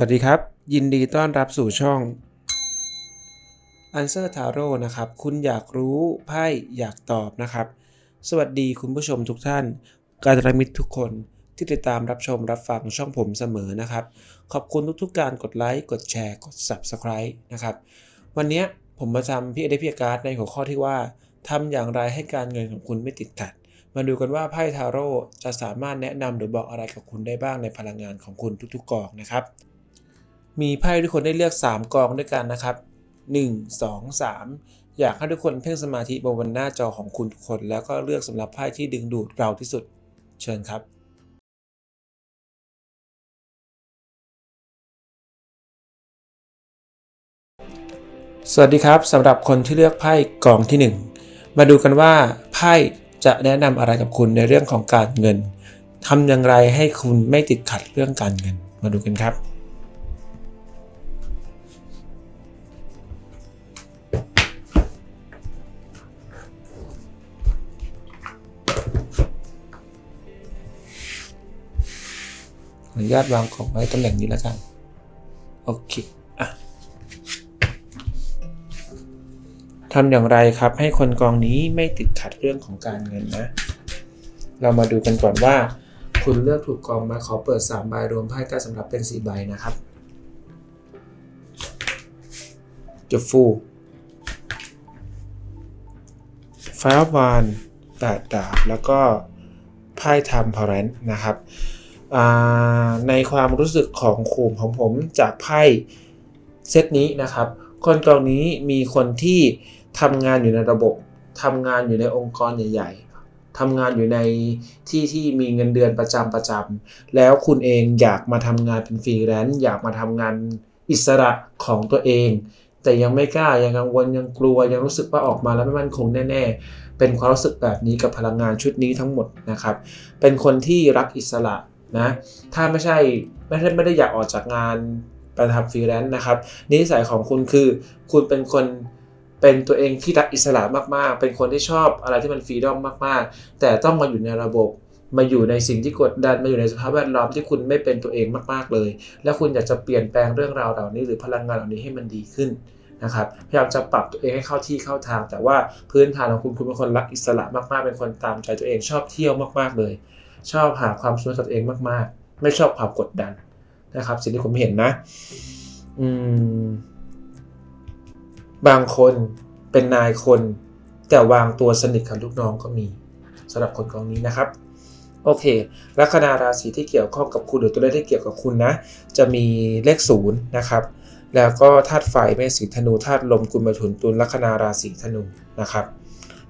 สวัสดีครับ ยินดีต้อนรับสู่ช่อง Answer Tarot นะครับ คุณอยากรู้ไพ่อยากตอบนะครับ สวัสดีคุณผู้ชมทุกท่าน การตรมิตรทุกคนที่ติดตามรับชมรับฟังช่องผมเสมอนะครับ ขอบคุณทุกๆการกดไลค์ กดแชร์ กด Subscribe นะครับ วันนี้ผมมาทำพี่เอเดพิการ์ดในหัวข้อที่ว่าทำอย่างไรให้การเงินของคุณไม่ติดขัดมาดูกันว่าไพ่ทาโร่จะสามารถแนะนำหรือบอกอะไรกับคุณได้บ้างในพลังงานของคุณทุกๆกองนะครับ มีไพ่ทุกคนได้เลือก 3 กองด้วยกันนะครับ 1 2 3 อยากให้ทุกคนเพ่งสมาธิบนหน้าจอของคุณทุกคน แล้วก็เลือกสำหรับไพ่ที่ดึงดูดเราที่สุด เชิญครับสวัสดีครับสำหรับคนที่เลือกไพ่กองที่ 1 มาดูกันว่าไพ่จะแนะนำอะไรกับคุณในเรื่องของการเงินทำอย่างไรให้คุณไม่ติดขัดเรื่องการเงิน มาดูกันครับ ออนุญาตวางของไว้ตำแหน่งนี้แล้วกัน โอเคอะทำอย่างไรครับ ให้คนกองนี้ไม่ติดขัดเรื่องของการเงินนะ เรามาดูกันก่อนว่า คุณเลือกถูกกองมาขอเปิด3ใบรวมไพ่ใต้สำหรับเป็น4ใบนะครับจะฟูไฟล์วานแปดดาบแล้วก็ไพ่ทำพาร์เรนนะครับ ในความรู้สึกของขูมของผมจากไพ่เซตนี้นะครับ คนกองนี้มีคนที่ทำงานอยู่ในระบบทำงานอยู่ในองค์กรใหญ่ ๆทำงานอยู่ในที่ที่มีเงินเดือนประจำประจำแล้วคุณเองอยากมาทำงานเป็นฟรีแลนซ์อยากมาทำงานอิสระของตัวเอง แต่ยังไม่กล้ายังกังวลยังกลัวยังรู้สึกว่าออกมาแล้วไม่มั่นคงแน่ๆ เป็นความรู้สึกแบบนี้กับพลังงานชุดนี้ทั้งหมดนะครับ เป็นคนที่รักอิสระ นะถ้าไม่ใช่ไม่ใช่ไม่ได้อยากออกจากงานไปทำฟรีแลนซ์นะครับนิสัยของคุณคือ คุณเป็นคนเป็นตัวเองที่รักอิสระมากๆ เป็นคนที่ชอบอะไรที่มันฟรีดอมมากๆ แต่ต้องมาอยู่ในระบบมาอยู่ในสิ่งที่กดดันมาอยู่ในสภาพแวดล้อมที่คุณไม่เป็นตัวเองมากๆเลย แล้วคุณอยากจะเปลี่ยนแปลงเรื่องราวเหล่านี้ หรือพลังงานเหล่านี้ให้มันดีขึ้นนะครับพยายามจะปรับตัวเองให้เข้าที่เข้าทาง แต่ว่าพื้นฐานของคุณคุณเป็นคนรักอิสระมากๆ เป็นคนตามใจตัวเองชอบเที่ยวมากๆเลย ชอบหาความสุขกับตัวเองมากๆ ไม่ชอบความกดดันนะครับ สิ่งที่ผมเห็นนะ อืม บางคนเป็นนายคนแต่วางตัวสนิทกับลูกน้องก็มีสำหรับคนกองนี้นะครับ โอเค ลัคนาราศีที่เกี่ยวข้องกับคุณหรือตัวเลขที่เกี่ยวกับคุณนะ จะมีเลขศูนย์นะครับ แล้วก็ธาตุไฟเมษสิงธนูธาตุลมกุมภถุนตุลลัคนาราศีธนูนะครับ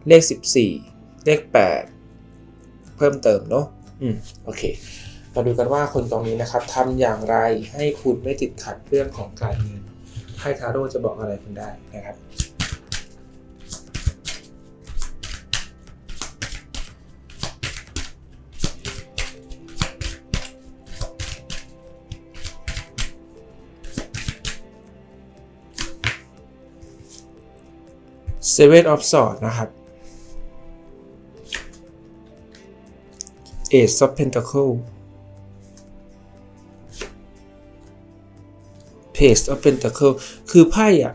เลข 14 เลข 8 เพิ่มเติมเนาะ อืมโอเค มาดูกันว่าคนตรงนี้นะครับทำอย่างไรให้คุณไม่ติดขัดเรื่องของการเงินไพ่ทาโร่จะบอกอะไรคุณได้นะครับ Seven of Swords นะครับ Ace of Pentacle Page of Pentacle คือไพ่อะ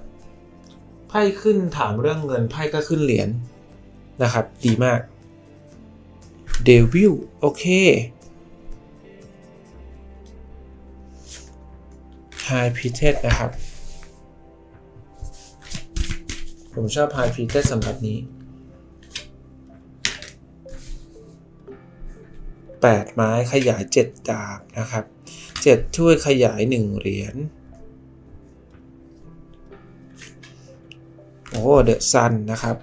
ไพ่ขึ้นถามเรื่องเงินไพ่ก็ขึ้นเหรียญนะครับ ดีมาก Devil โอเค High p r i e s t e s s นะครับ ผมชอบ High p r i e s t e s s สำหรับนี้ 8 ไม้ขยาย 7 ดาบนะครับ 7 ช่วยขยาย 1 เหรียญโอ้เดอะซันนะครับ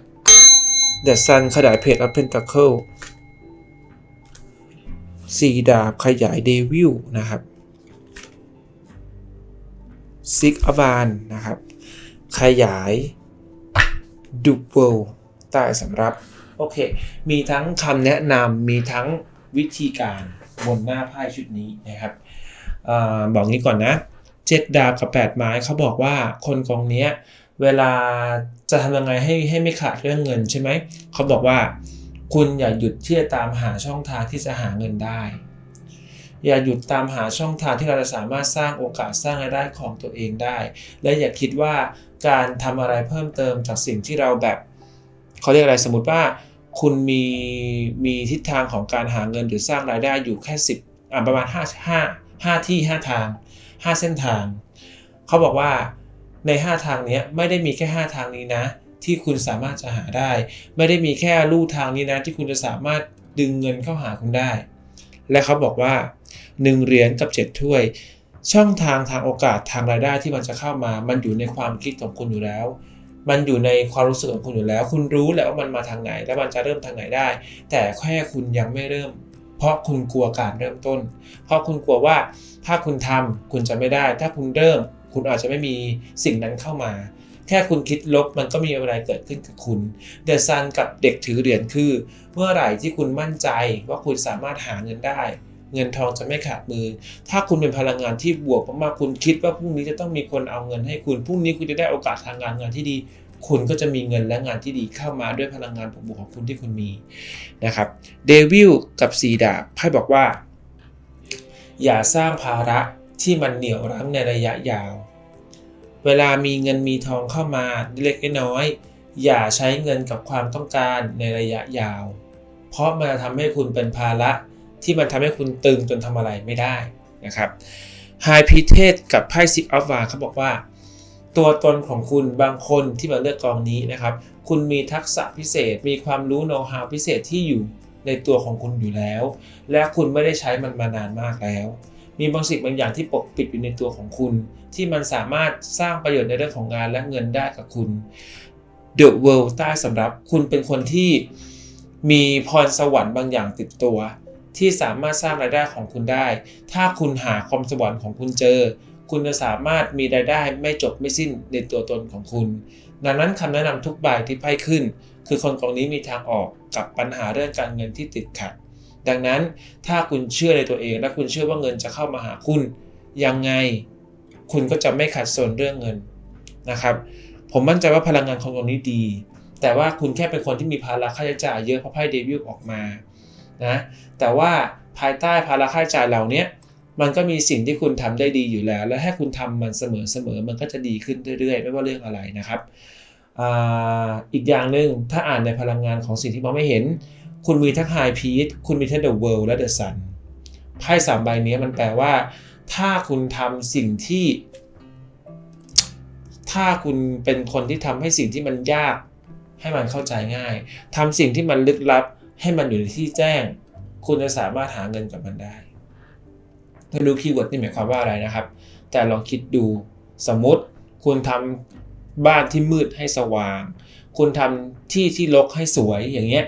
เดอะซันขยายเพจอ f เพนต a เคิลสี่ดาบขยายเดวิลนะครับซิกอบานนะครับ ขยายดูเบิลใต้สำรับ โอเค มีทั้งคำแนะนำมีทั้ง วิธีการบนหน้าไพ่ชุดนี้นะครับอบอกงี้ก่อนนะเจ็ดดาบกับ8ไม้เขาบอกว่าคนกองเนี้ยเวลาจะทำยังไงให้ให้ไม่ขาดเรื่องเงินใช่ไหมเขาบอกว่า คุณอย่าหยุดที่จะตามหาช่องทางที่จะหาเงินได้ อย่าหยุดตามหาช่องทางที่เราจะสามารถสร้างโอกาสสร้างรายได้ของตัวเองได้ และอย่าคิดว่าการทำอะไรเพิ่มเติมจากสิ่งที่เราแบบเขาเรียกอะไรสมมติว่า คุณมีมีทิศทางของการหาเงินหรือสร้างรายได้อยู่แค่สิบอ่าประมาณ 5 5 5 ที่ 5 ทาง 5 เส้นทาง เขาบอกว่าใน 5 ทางนี้ไม่ได้มีแค่ 5 ทางนี้นะ ที่คุณสามารถจะหาได้ ไม่ได้มีแค่ลู่ทางนี้นะ ที่คุณจะสามารถดึงเงินเข้าหาคุณได้ และเขาบอกว่า 1 เหรียญกับ 7 ถ้วย ช่องทางทางโอกาสทางรายได้ที่มันจะเข้ามา มันอยู่ในความคิดของคุณอยู่แล้ว มันอยู่ในความรู้สึกของคุณอยู่แล้ว คุณรู้แหละว่ามันมาทางไหน และมันจะเริ่มทางไหนได้ แต่แค่คุณยังไม่เริ่ม เพราะคุณกลัวการเริ่มต้น เพราะคุณกลัวว่าถ้าคุณทำคุณจะไม่ได้ ถ้าคุณเริ่ม คุณอาจจะไม่มีสิ่งนั้นเข้ามา แค่คุณคิดลบมันก็มีอะไรเกิดขึ้นกับคุณเดอะซันกับเด็กถือเหรียญคือ เมื่อไหร่ที่คุณมั่นใจว่าคุณสามารถหาเงินได้ เงินทองจะไม่ขาดมือ ถ้าคุณเป็นพลังงานที่บวกมากๆคุณคิดว่าพรุ่งนี้จะต้องมีคนเอาเงินให้คุณพรุ่งนี้คุณจะได้โอกาสทางงานงานที่ดี คุณก็จะมีเงินและงานที่ดีเข้ามาด้วยพลังงานบวกของคุณที่คุณมีนะครับเดวิลกับสีดาบไพ่บอกว่า อย่าสร้างภาระที่มันเหนี่ยวรั้งในระยะยาว เวลามีเงินมีทองเข้ามาเล็กน้อย อย่าใช้เงินกับความต้องการในระยะยาว เพราะมันจะทำให้คุณเป็นภาระ ที่มันทำให้คุณตึงจนทำอะไรไม่ได้นะครับไฮพีเทสกับไพ่ซิกออฟวาเขาบอกว่า ตัวตนของคุณบางคนที่มาเลือกกองนี้นะครับ คุณมีทักษะพิเศษ มีความรู้โน้ตฮาวพิเศษที่อยู่ในตัวของคุณอยู่แล้ว และคุณไม่ได้ใช้มันมานานมากแล้ว มีบางสิ่งบางอย่างที่ปกปิดอยู่ในตัวของคุณ ที่มันสามารถสร้างประโยชน์ในเรื่องของงานและเงินได้กับคุณ The World ใต้สำรับคุณเป็นคนที่มีพรสวรรค์บางอย่างติดตัว ที่สามารถสร้างรายได้ของคุณได้ ถ้าคุณหาความสวรรค์ของคุณเจอ คุณจะสามารถมีรายได้ไม่จบไม่สิ้นในตัวตนของคุณ ดังนั้นคำแนะนำทุกใบที่ไพ่ขึ้น คือคนกองนี้มีทางออกกับปัญหาเรื่องการเงินที่ติดขัด ดังนั้นถ้าคุณเชื่อในตัวเองและคุณเชื่อว่าเงินจะเข้ามาหาคุณ ยังไง คุณก็จะไม่ขัดสนเรื่องเงินนะครับ ผมมั่นใจว่าพลังงานของตรงนี้ดี แต่ว่าคุณแค่เป็นคนที่มีภาระค่าใช้จ่ายเยอะเพราะไพ่เดบิวิลออกมา นะแต่ว่าภายใต้ภาระค่าใช้จ่ายเหล่านี้มันก็มีสิ่งที่คุณทำได้ดีอยู่แล้ว และให้คุณทำมันเสมอๆมันก็จะดีขึ้นเรื่อยๆ ไม่ว่าเรื่องอะไรนะครับออีกอย่างหนึ่งถ้าอ่านในพลังงานของสิ่งที่มองไม่เห็น คุณมีทั้งไฮพีทคุณมีทั้งเดอะเวิลด์และเดอะซันไพ่สามใบนี้มันแปลว่า ถ้าคุณทำสิ่งที่ ถ้าคุณเป็นคนที่ทำให้สิ่งที่มันยากให้มันเข้าใจง่ายทำสิ่งที่มันลึกลับ ให้มันอยู่ในที่แจ้ง คุณจะสามารถหาเงินกับมันได้ไม่รู้คีย์เวิร์ดนี่หมายความว่าอะไรนะครับ แต่ลองคิดดูสมมติคุณทำบ้านที่มืดให้สว่าง คุณทำที่ที่รกให้สวยอย่างเงี้ย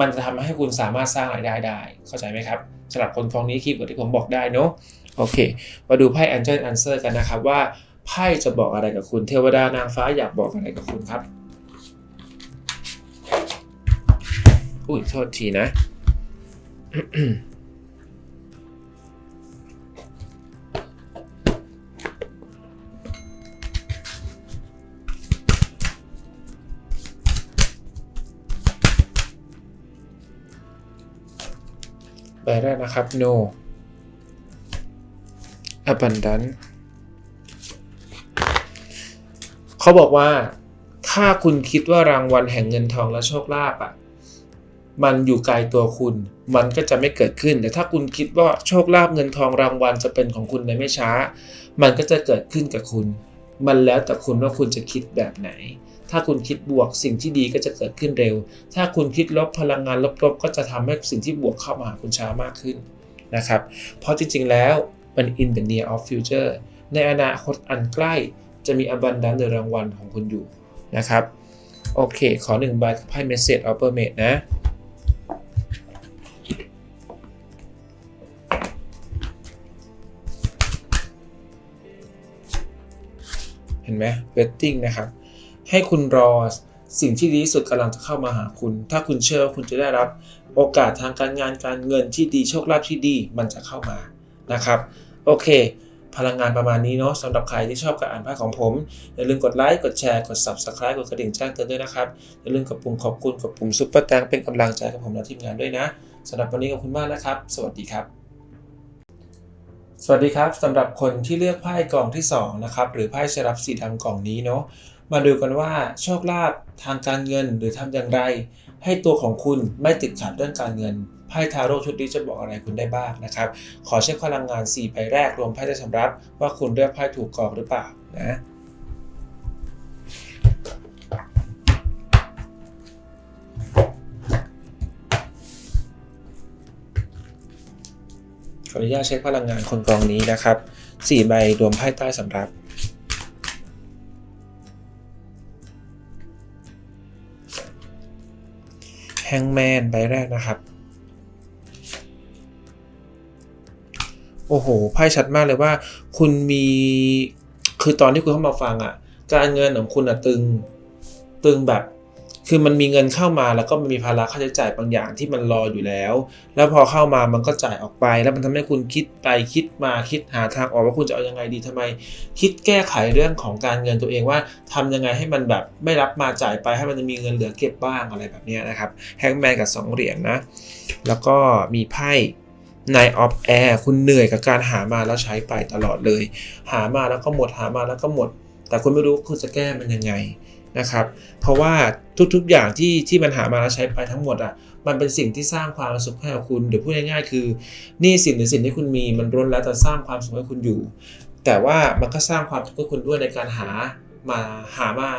มันจะทำให้คุณสามารถสร้างรายได้ได้ เข้าใจไหมครับสำหรับคนกองนี้คีย์เวิร์ดที่ผมบอกได้เนาะโอเค มาดูไพ่ Angel Answer กันนะครับว่าไพ่จะบอกอะไรกับคุณเทวดานางฟ้าอยากบอกอะไรกับคุณครับ อุ้ยโทษทีนะใบแรกนะครับ no abundant เขาบอกว่า ถ้าคุณคิดว่ารางวัลแห่งเงินทองและโชคลาภอะ มันอยู่ไกลตัวคุณ มันก็จะไม่เกิดขึ้น แต่ถ้าคุณคิดว่าโชคลาภเงินทองรางวัลจะเป็นของคุณในไม่ช้า มันก็จะเกิดขึ้นกับคุณ มันแล้วแต่คุณว่าคุณจะคิดแบบไหน ถ้าคุณคิดบวกสิ่งที่ดีก็จะเกิดขึ้นเร็ว ถ้าคุณคิดลบพลังงานลบๆ ก็จะทำให้สิ่งที่บวกเข้ามาหาคุณช้ามากขึ้นนะครับ เพราะจริงๆแล้วมัน in the near of future ในอนาคตอันใกล้จะมี abundance ในรางวัลของคุณอยู่นะครับ โอเค ขอหนึ่งใบไพ่ message of mermaid นะ ห็นไหม waiting นะครับ ให้คุณรอสิ่งที่ดีที่สุดกำลังจะเข้ามาหาคุณ ถ้าคุณเชื่อว่าคุณจะได้รับ โอกาสทางการงานการเงินที่ดีโชคลาภที่ดีมันจะเข้ามานะครับ โอเค พลังงานประมาณนี้เนาะสำหรับใครที่ชอบการอ่านไพ่ของผม อย่าลืมกดไลค์กดแชร์กด subscribe กดกระดิ่งแจ้งเตือนด้วยนะครับ อย่าลืมกดปุ่มขอบคุณกดปุ่มซุปเปอร์แตงเป็นกำลังใจกับผมและทีมงานด้วยนะสำหรับวันนี้ขอบคุณมากนะครับ สวัสดีครับ สวัสดีครับสำหรับคนที่เลือกไพ่กองที่2นะครับหรือไพ่ชรับสีดำกล่องนี้เนาะมาดูกันว่าโชคลาภทางการเงินหรือทำอย่างไร ให้ตัวของคุณไม่ติดขัดเรื่องการเงินไพ่ทาโร่ชุดนี้จะบอกอะไรคุณได้บ้างนะครับ ขอเช็คพลังงาน4ใบแรกรวมไพ่ได้ชำรับ ว่าคุณเลือกไพ่ถูกกองหรือเปล่านะ ขออนุญาตเช็คพลังงานคนกองนี้นะครับ4ใบรวมไพ่ใต้สำรับแฮงแมนใบแรกนะครับ โอ้โหไพ่ชัดมากเลยว่า คุณมีคือตอนที่คุณเข้ามาฟังอะ่ะ การเงินของคุณอะ่ะตึงตึงแบบ คือมันมีเงินเข้ามาแล้วก็มันมีภาระค่าใช้จ่ายบางอย่างที่มันรออยู่แล้ว แล้วพอเข้ามามันก็จ่ายออกไป แล้วมันทำให้คุณคิดไปคิดมาคิดหาทางออกว่าคุณจะเอายังไงดีทำไม คิดแก้ไขเรื่องของการเงินตัวเองว่าทำยังไงให้มันแบบไม่รับมาจ่ายไปให้มันมีเงินเหลือเก็บบ้างอะไรแบบนี้นะครับแฮงแมนกับสองเหรียญนะแล้วก็มีไพ่ Nine of Air คุณเหนื่อยกับการหามาแล้วใช้ไปตลอดเลย หามาแล้วก็หมดหามาแล้วก็หมด แต่คุณไม่รู้คุณจะแก้มันยังไง นะครับ เพราะว่าทุกๆอย่างที่ที่มันหามาแล้วใช้ไปทั้งหมดอะมันเป็นสิ่งที่สร้างความสุขให้กับคุณหรือพูดง่ายๆคือหนี่สินหรือสิ่งที่คุณมีมันล้นแล้วแต่สร้างความสุขให้คุณอยู่ แต่ว่ามันก็สร้างความทุกข์ให้คุณด้วยในการหามาหามา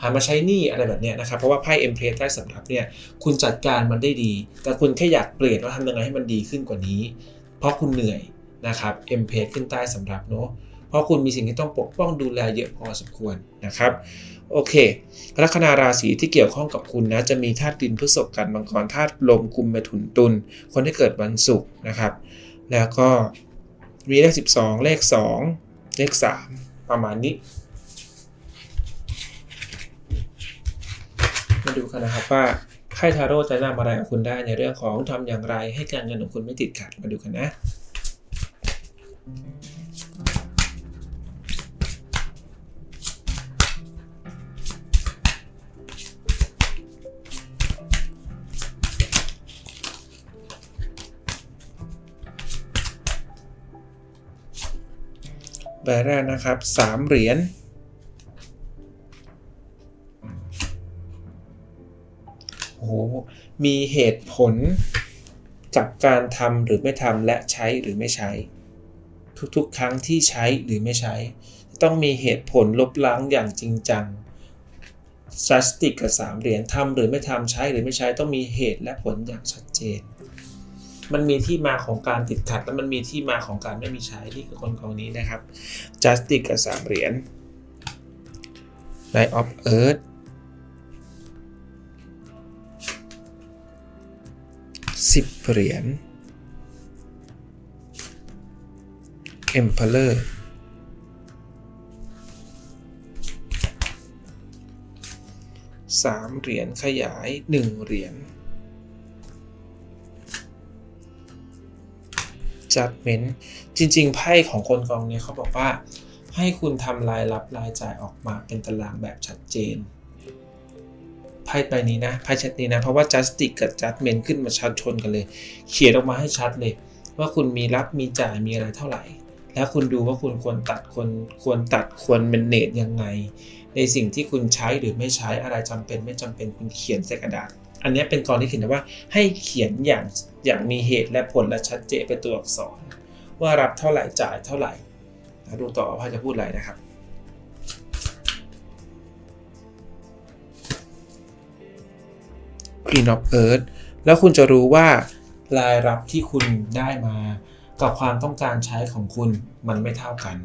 หามาใช้หนี้อะไรแบบเนี้ยนะครับ เพราะว่าไพ่เอ็มเพลสใต้สำรับเนี่ยคุณจัดการมันได้ดี แต่คุณแค่อยากเปลี่ยนว่าทำยังไงให้มันดีขึ้นกว่านี้ เพราะคุณเหนื่อยนะครับเอ็มเพลสขึ้นใต้สำรับเนาะ เพราะคุณมีสิ่งที่ต้องปกป้องดูแลเยอะพอสมควรนะครับโอเค ลัคนาราศีที่เกี่ยวข้องกับคุณนะจะมีธาตุดินพฤษภกันมังกรธาตุลมกุมเมถุนตุลคนที่เกิดวันศุกร์นะครับ แล้วก็มีเลข 12 เลข 2 เลข 3 ประมาณนี้มาดูกันนะครับว่าไพ่ทาโร่จะนำอะไรกับคุณได้ในเรื่องของทำอย่างไรให้การเงินของคุณไม่ติดขัดมาดูกันนะ ใบแรกนะครับสามเหรียญโอ้โหมีเหตุผลกับการทำหรือไม่ทำและใช้หรือไม่ใช้ ทุกๆ ครั้งที่ใช้หรือไม่ใช้ ต้องมีเหตุผลลบล้างอย่างจริงจังซัสติกกับสามเหรียญทำหรือไม่ทำใช้หรือไม่ใช้ต้องมีเหตุและผลอย่างชัดเจน มันมีที่มาของการติดขัด และมันมีที่มาของการไม่มีใช้นี่คือคนกองนี้นะครับ Justice กับสามเหรียญ Knight of Earth สิบเหรียญ Emperor สามเหรียญขยายหนึ่งเหรียญ judgment จริง ๆ ไพ่ของคนกองนี้เขาบอกว่า ให้คุณทำรายรับรายจ่ายออกมาเป็นตารางแบบชัดเจนไพ่ใบนี้นะไพ่ชัดนี้นะ เพราะว่า justice กับ judgment ขึ้นมาชัดชนกันเลย เขียนออกมาให้ชัดเลย ว่าคุณมีรับมีจ่ายมีอะไรเท่าไหร่ แล้วคุณดูว่าคุณควรตัดควรควรตัดควรเมนเนจยังไง ในสิ่งที่คุณใช้หรือไม่ใช้อะไรจำเป็นไม่จำเป็นคุณเขียนใส่กระดาษ อันนี้เป็นกรที่เขียนว่าให้เขียนอย่างอย่างมีเหตุและผลและชัดเจนเป็นตัวอักษร ว่ารับเท่าไหร่จ่ายเท่าไหร่ดูต่อว่าจะพูดอะไรนะครับ Queen of Earth แล้วคุณจะรู้ว่ารายรับที่คุณได้มากับความต้องการใช้ของคุณมันไม่เท่ากัน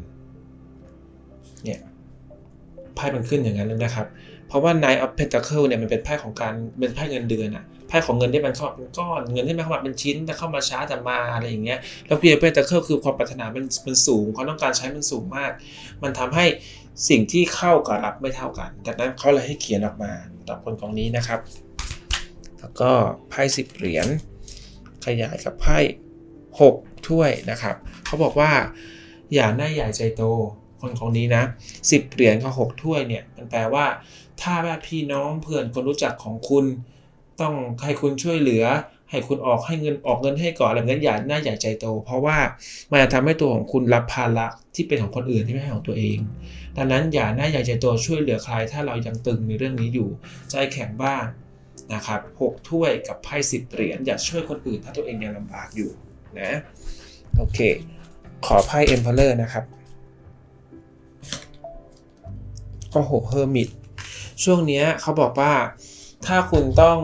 เนี่ยไพ่มันขึ้นอย่างนั้นเลยนะครับ เพราะว่า Knight of Pentacle เนี่ยมันเป็นไพ่ของการเป็นไพ่เงินเดือนอะไพ่ของเงินที่มันเข้ามาเป็นก้อนเงินที่มันเข้ามาเป็นชิ้นแต่เข้ามาช้าแต่มาอะไรอย่างเงี้ยแล้ว Queen of Pentacle คือความปรารถนามันมันสูงความต้องการใช้มันสูงมาก มันทำให้สิ่งที่เข้ากับรับไม่เท่ากันดังนั้นเขาเลยให้เขียนออกมาต่อคนกองนี้นะครับ แล้วก็ไพ่สิบเหรียญขยายกับไพ่หกถ้วยนะครับเขาบอกว่าอย่าหน้าใหญ่ใจโต คนของนี้นะสิบเหรียญกับหกถ้วยเนี่ยมันแปลว่า ถ้าว่พี่น้องเพื่อนคนรู้จักของคุณ ต้องให้คุณช่วยเหลือ ให้คุณออกให้เงินออกเงินให้ก่อนอะไรแบบนั้นอย่าหน้าใหญ่ใจโต เพราะว่ามันจะทำให้ตัวของคุณรับภาระที่เป็นของคนอื่นที่ไม่ใช่ของตัวเอง ดังนั้นอย่าหน้าใหญ่ใจโตช่วยเหลือใคร ถ้าเรายังตึงในเรื่องนี้อยู่ ใจแข็งบ้างนะครับหกถ้วยกับไพ่สิบเหรียญอย่าช่วยคนอื่นถ้าตัวเองยังลำบากอยู่นะโอเค ขอไพ่ Emperor นะครับ โอ้โหเฮอร์มิตช่วงนี้เขาบอกว่าถ้าคุณต้อง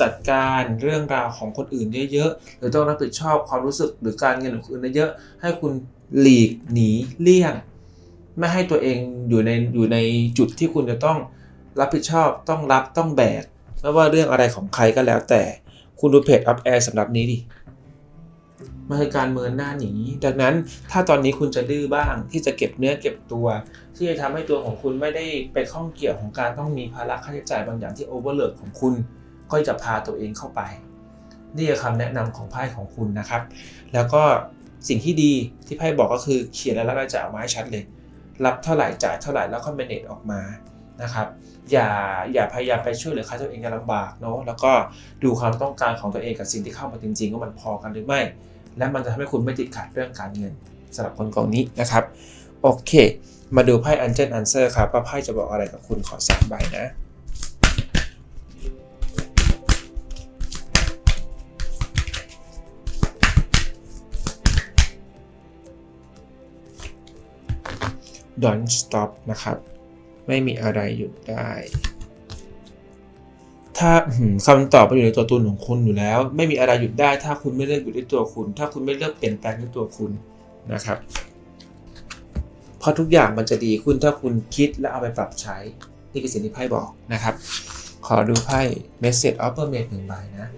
จัดการเรื่องราวของคนอื่นเยอะๆหรือต้องรับผิดชอบความรู้สึกหรือการเงินของคนอื่นเยอะๆให้คุณหลีกหนีเลี่ยง ไม่ให้ตัวเองอยู่ในอยู่ในจุดที่คุณจะต้องรับผิดชอบต้องรับต้องแบกไม่ว่าเรื่องอะไรของใครก็แล้วแต่คุณดูเพจอัพแอร์สำหรับนี้ดิ มันคือการเมินหน้าหนีดังนั้นถ้าตอนนี้คุณจะดื้อบ้างที่จะเก็บเนื้อเก็บตัว ที่จะทำให้ตัวของคุณไม่ได้ไปข้องเกี่ยวของการต้องมีภาระค่าใช้จ่ายบางอย่างที่โอเวอร์เลิดของคุณ ก็จะพาตัวเองเข้าไป นี่คือคำแนะนำของไพ่ของคุณนะครับ แล้วก็สิ่งที่ดีที่ไพ่บอกก็คือเขียนรายรับรายจ่ายออกมาให้ชัดเลย รับเท่าไหร่จ่ายเท่าไหร่แล้วก็เมเนจออกมานะครับอย่าอย่าพยายามไปช่วยเหลือใครตัวเองจะลำบากเนาะแล้วก็ดูความต้องการของตัวเองกับสิ่งที่เข้ามาจริงๆว่ามันพอกันหรือไม่ และมันจะทำให้คุณไม่ติดขัดเรื่องการเงินสำหรับคนกองนี้นะครับ โอเค มาดูไพ่ Angel Answer ครับว่าไพ่จะบอกอะไรกับคุณขอสามใบนะ Don't stop นะครับ ไม่มีอะไรหยุดได้ ถ้าคำตอบไปอยู่ในตัวตนของคุณอยู่แล้ว ไม่มีอะไรหยุดได้ ถ้าคุณไม่เลือกอยู่ที่ตัวคุณ ถ้าคุณไม่เลือกเปลี่ยนแปลงที่ตัวคุณนะครับ เพราะทุกอย่างมันจะดีขึ้นถ้าคุณคิดและเอาไปปรับใช้ นี่คือสิ่งที่ไพ่บอกนะครับ ขอดูไพ่ Message of Mermaid หนึ่งใบนะ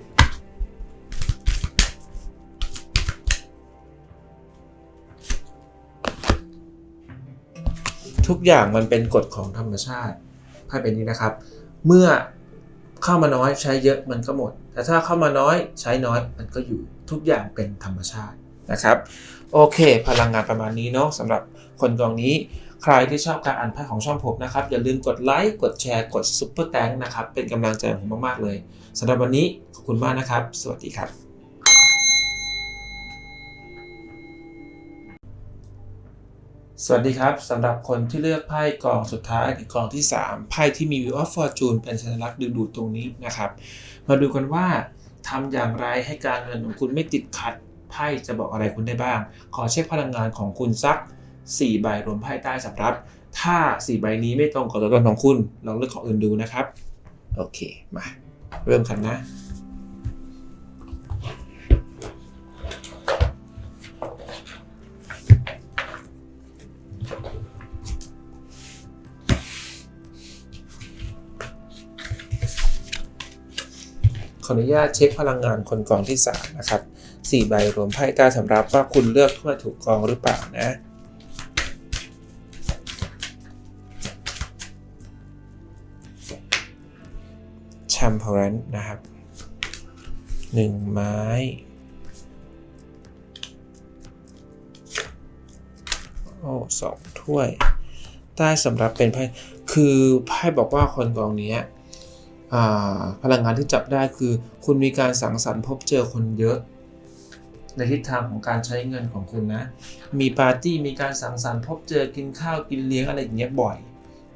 ทุกอย่างมันเป็นกฎของธรรมชาติไพ่เป็นนี้นะครับ เมื่อ เข้ามาน้อยใช้เยอะมันก็หมด แต่ถ้าเข้ามาน้อยใช้น้อยมันก็อยู่ทุกอย่างเป็นธรรมชาตินะครับ โอเค พลังงานประมาณนี้เนาะสำหรับคนกองนี้ใครที่ชอบการอ่านไพ่ของช่องผมนะครับ อย่าลืมกดไลค์กดแชร์กดซุปเปอร์แตงนะครับ เป็นกำลังใจผมมาก ๆ เลยสำหรับวันนี้ขอบคุณมากนะครับ สวัสดีครับ สวัสดีครับสำหรับคนที่เลือกไพ่กองสุดท้ายคือกองที่ 3 ไพ่ที่มี Wheel of Fortune เป็นสัญลักษณ์ดึงดูดตรงนี้นะครับ มาดูกันว่าทำอย่างไรให้การเงินของคุณไม่ติดขัดไพ่จะบอกอะไรคุณได้บ้าง ขอเช็คพลังงานของคุณสัก 4 ใบรวมไพ่ใต้สำรับ ถ้า 4 ใบนี้ไม่ตรงกับตัวตนของคุณ ลองเลือกของอื่นดูนะครับ โอเค มา เริ่มกันนะ ออนุญาตเช็คพลังงานคนกองที่ 3 นะครับ4ใบรวมไพ่ใต้สำรับว่าคุณเลือกถ้วยถูกกองหรือเปล่านะแชมเปอร์นนะครับ 1 ไม้โอ้สองถ้วย ใต้สำรับเป็นไพ่คือไพ่บอกว่าคนกองเนี้ย พลังงานที่จับได้คือ คุณมีการสังสรรค์พบเจอคนเยอะ ในทิศทางของการใช้เงินของคุณนะ มีปาร์ตี้มีการสังสรรค์พบเจอกินข้าวกินเลี้ยงอะไรอย่างเงี้ยบ่อย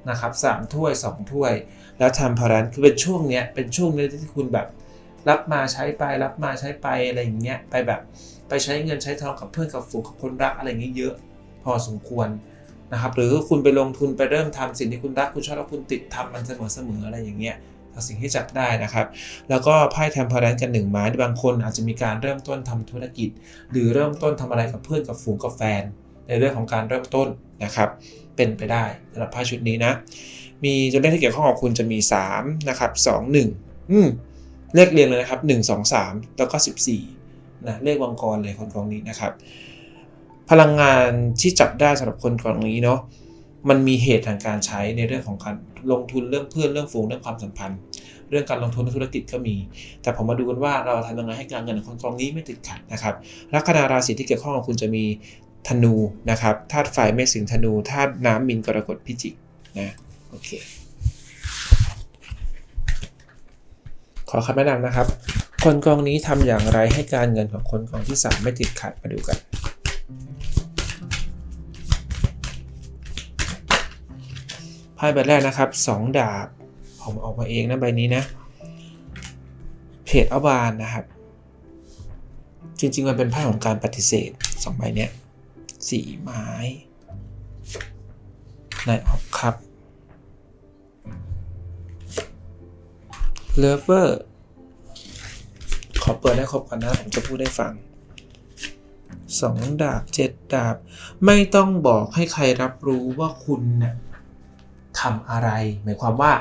นะครับสามถ้วยสองถ้วย แล้วทำพารันคือเป็นช่วงเนี้ยเป็นช่วงเนี้ยที่คุณแบบรับมาใช้ไปรับมาใช้ไปอะไรอย่างเงี้ยไปแบบไปใช้เงินใช้ทองกับเพื่อนกับฝูงกับคนรักอะไรอย่างเงี้ยเยอะ พอสมควรนะครับหรือคุณไปลงทุนไปเริ่มทำสิ่งที่คุณรักคุณชอบแล้วคุณติดทำมันเสมอๆอะไรอย่างเงี้ย สิ่งที่จับได้นะครับ แล้วก็ไพ่แทมเพลนกันหนึ่งไม้บางคนอาจจะมีการเริ่มต้นทำธุรกิจ หรือเริ่มต้นทำอะไรกับเพื่อนกับฝูงกับแฟน ในเรื่องของการเริ่มต้นนะครับ เป็นไปได้สำหรับไพ่ชุดนี้นะ มีตัวเลขที่เกี่ยวข้องกับคุณจะมี3นะครับ2 1อืมเลขเรียงเลยนะครับ 1 2 3 แล้วก็ 14นะเลขวังกรเลยคนกองนี้นะครับ พลังงานที่จับได้สำหรับคนกองนี้เนาะ มันมีเหตุทางการใช้ในเรื่องของการลงทุนเรื่องเพื่อนเรื่องฝูงเรื่องความสัมพันธ์ เรื่องการลงทุนในธุรกิจก็มี แต่ผมมาดูกันว่าเราทำยังไงให้การเงินของคนกองนี้ไม่ติดขัดนะครับลัคนาราศีที่เกี่ยวข้องกับคุณจะมีธนูนะครับธาตุไฟเมษสิงธนูธาตุน้ำมินกรกฎพิจิกนะโอเค ขอคำแนะนำนะครับ คนกองนี้ทำอย่างไรให้การเงินของคนกองที่สามไม่ติดขัดมาดูกัน ไพ่ใบแรกนะครับสองดาบ ผมออกมาเองนะใบนี้นะ เพจอบานนะครับ จริงๆ มันเป็นไพ่ของการปฏิเสธสองใบเนี้ยสี่ไม้นายออกครับเลเวอร์ขอเปิดให้ครบก่อนนะ ผมจะพูดให้ฟังสองดาบเจ็ดดาบ ไม่ต้องบอกให้ใครรับรู้ว่าคุณเนี่ย ทำอะไร หมายความว่า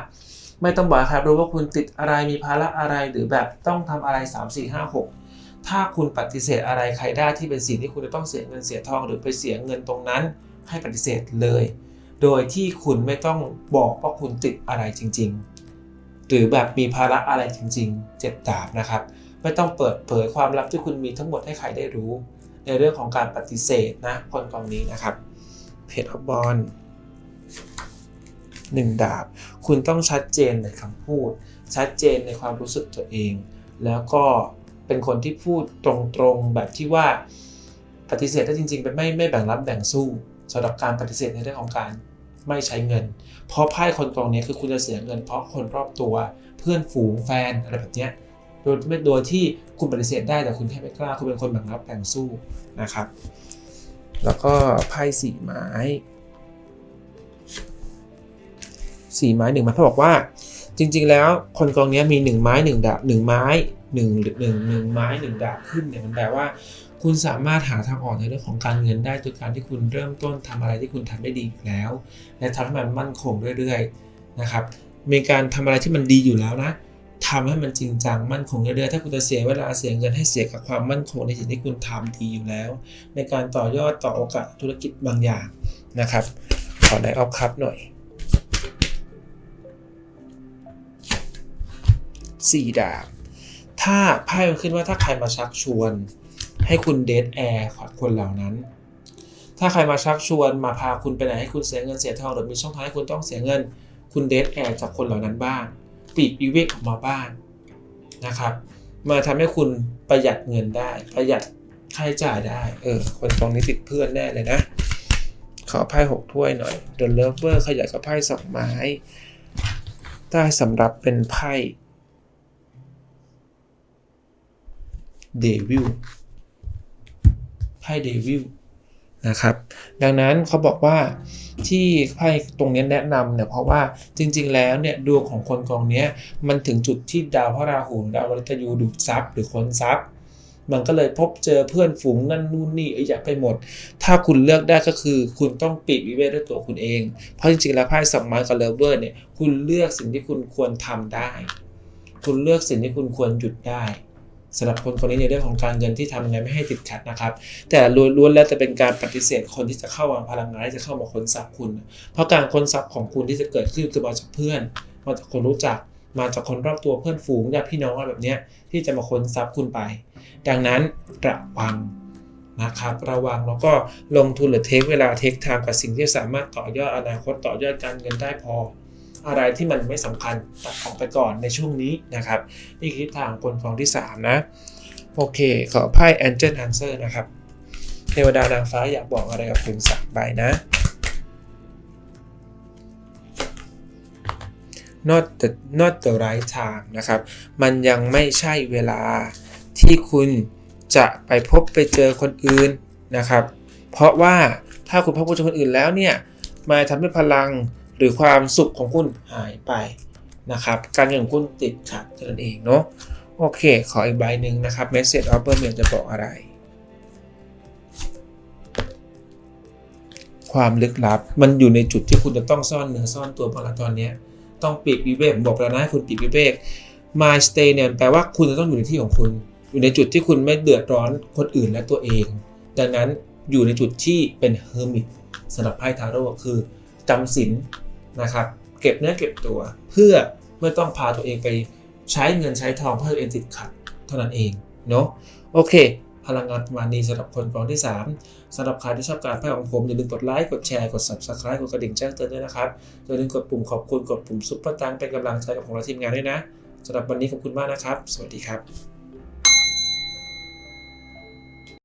ไม่ต้องบอกครับรู้ว่าคุณติดอะไรมีภาระอะไรหรือแบบต้องทำอะไร 3 4 5 6 ถ้าคุณปฏิเสธอะไรใครได้ที่เป็นสิ่งที่คุณจะต้องเสียเงินเสียทอง หรือไปเสียเงินตรงนั้น ให้ปฏิเสธเลย โดยที่คุณไม่ต้องบอกว่าคุณติดอะไรจริง ๆ หรือแบบมีภาระอะไรจริง ๆ เจ็บดาบนะครับไม่ต้องเปิดเผยความลับที่คุณมีทั้งหมดให้ใครได้รู้ ในเรื่องของการปฏิเสธนะคนกองนี้นะครับเพจอบอล หนึ่งดาบ คุณต้องชัดเจนในคำพูด ชัดเจนในความรู้สึกตัวเอง แล้วก็เป็นคนที่พูดตรงๆแบบที่ว่าปฏิเสธได้จริงๆ เป็นไม่ไม่แบ่งรับแบ่งสู้สำหรับการปฏิเสธในเรื่องของการไม่ใช้เงิน เพราะไพ่คนกองนี้คือคุณจะเสียเงิน เพราะคนรอบตัวเพื่อนฝูงแฟนอะไรแบบเนี้ยโดยไม่โดยที่คุณปฏิเสธได้แต่คุณแค่ไม่กล้าคุณเป็นคนแบ่งรับแบ่งสู้นะครับ แล้วก็ไพ่สี่ไม้ สี่ไม้หนึ่งไม้เขาบอกว่า จริง ๆ แล้วคนกองนี้มีหนึ่งไม้หนึ่งดาบหนึ่งไม้หนึ่งหนึ่งหนึ่งไม้หนึ่งดาบขึ้นเนี่ยมันแปลว่าคุณสามารถหาทางออกในเรื่องของการเงินได้โดยการที่คุณเริ่มต้นทำอะไรที่คุณทำได้ดีแล้ว และทำให้มันมั่นคงเรื่อยๆนะครับมีการทำอะไรที่มันดีอยู่แล้วนะทำให้มันจริงจังมั่นคงเรื่อยๆถ้าคุณจะเสียเวลาเสียเงินให้เสียกับความมั่นคงในสิ่งที่คุณทำดีอยู่แล้ว ในการต่อยอดต่อโอกาสธุรกิจบางอย่างนะครับขอได้ออฟคัพหน่อย สี่ดาบ ถ้าไพ่มันขึ้นว่าถ้าใครมาชักชวน ให้คุณเดทแอร์ขอคนเหล่านั้น ถ้าใครมาชักชวนมาพาคุณไปไหนให้คุณเสียเงินเสียทองหรือมีช่องทางให้คุณต้องเสียเงิน คุณเดทแอร์จากคนเหล่านั้นบ้างปลีกวิเวกออกมาบ้างนะครับมาทำให้คุณประหยัดเงินได้ ประหยัดค่าใช้จ่ายได้ เออ คนตรงนี้ติดเพื่อนแน่เลยนะ ขอไพ่หกถ้วยหน่อย The Lover ขยายกับไพ่สองไม้ ได้สำหรับเป็นไพ่ เดวิลไพ่เดวิลนะครับดังนั้นเขาบอกว่าที่ไพ่ตรงนี้แนะนำเนี่ยเพราะว่าจริงๆแล้วเนี่ยดวงของคนกองนี้มันถึงจุดที่ดาวพระราหูดาวมฤตยูดูดซับหรือค้นซับมันก็เลยพบเจอเพื่อนฝูงนั่นนู่นนี่อ้ยอยากไปหมด ถ้าคุณเลือกได้ก็คือ คุณต้องปิดวิเวกด้วยตัวคุณเอง เพราะจริงๆแล้วไพ่สองไม้กับเลเวอร์เนี่ยคุณเลือกสิ่งที่คุณควรทำได้ คุณเลือกสิ่งที่คุณควรหยุดได้ สำหรับคนคนนี้ในเรื่องของการเงินที่ทำยังไงไม่ให้ติดขัดนะครับ แต่ล้วนๆแล้วจะเป็นการปฏิเสธคนที่จะเข้าวางพลังงานที่จะเข้ามาค้นทรัพย์คุณ เพราะการค้นทรัพย์ของคุณที่จะเกิดขึ้นคือมาจากเพื่อน มาจากคนรู้จัก มาจากคนรอบตัวเพื่อนฝูงญาติพี่น้องอะไรแบบนี้ที่จะมาค้นทรัพย์คุณไป ดังนั้นระวังนะครับระวังแล้วก็ลงทุนหรือเทคเวลาเทคไทม์กับสิ่งที่สามารถต่อยอดอนาคตต่อยอดการเงินได้พอ อะไรที่มันไม่สำคัญตัดออกไปก่อนในช่วงนี้นะครับ นี่คือทิศทางคนกองที่ 3 นะ โอเค ขอไพ่ Angel Answer นะครับ เทวดานางฟ้าอยากบอกอะไรกับคุณสักใบนะ not the not the right time นะครับ มันยังไม่ใช่เวลาที่คุณจะไปพบไปเจอคนอื่นนะครับ เพราะว่าถ้าคุณพบเจอคนอื่นแล้วเนี่ยมาทำให้พลัง หรือความสุขของคุณหายไปนะครับ การเงินของคุณติดขัดนั่นเองเนาะโอเค ขออีกใบหนึ่งนะครับ Message of Mermaid จะบอกอะไร ความลึกลับ มันอยู่ในจุดที่คุณจะต้องซ่อนเนื้อซ่อนตัวพอละตอนเนี้ยต้องปีกวิเวกผมบอกแล้วนะให้คุณปีกวิเวก My stay เนี่ยแปลว่าคุณจะต้องอยู่ในที่ของคุณ อยู่ในจุดที่คุณไม่เดือดร้อนคนอื่นและตัวเอง ดังนั้นอยู่ในจุดที่เป็น hermit สำหรับไพ่ทาโร่คือจำศีล นะครับเก็บเนื้อเก็บตัวเพื่อไม่ต้องพาตัวเองไปใช้เงินใช้ทองเพื่อตัวเองติดขัดเท่านั้นเองเนาะโอเค พลังงานประมาณนี้สำหรับคนกองที่ 3สำหรับใครที่ชอบการไพ่ของผม อย่าลืมกดไลค์กดแชร์กด subscribe กดกระดิ่งแจ้งเตือนด้วยนะครับอย่าลืมกดปุ่มขอบคุณกดปุ่มซุปเปอร์ตังเป็นกำลังใจกับของเราทีมงานด้วยนะสำหรับวันนี้ขอบคุณมากนะครับ สวัสดีครับ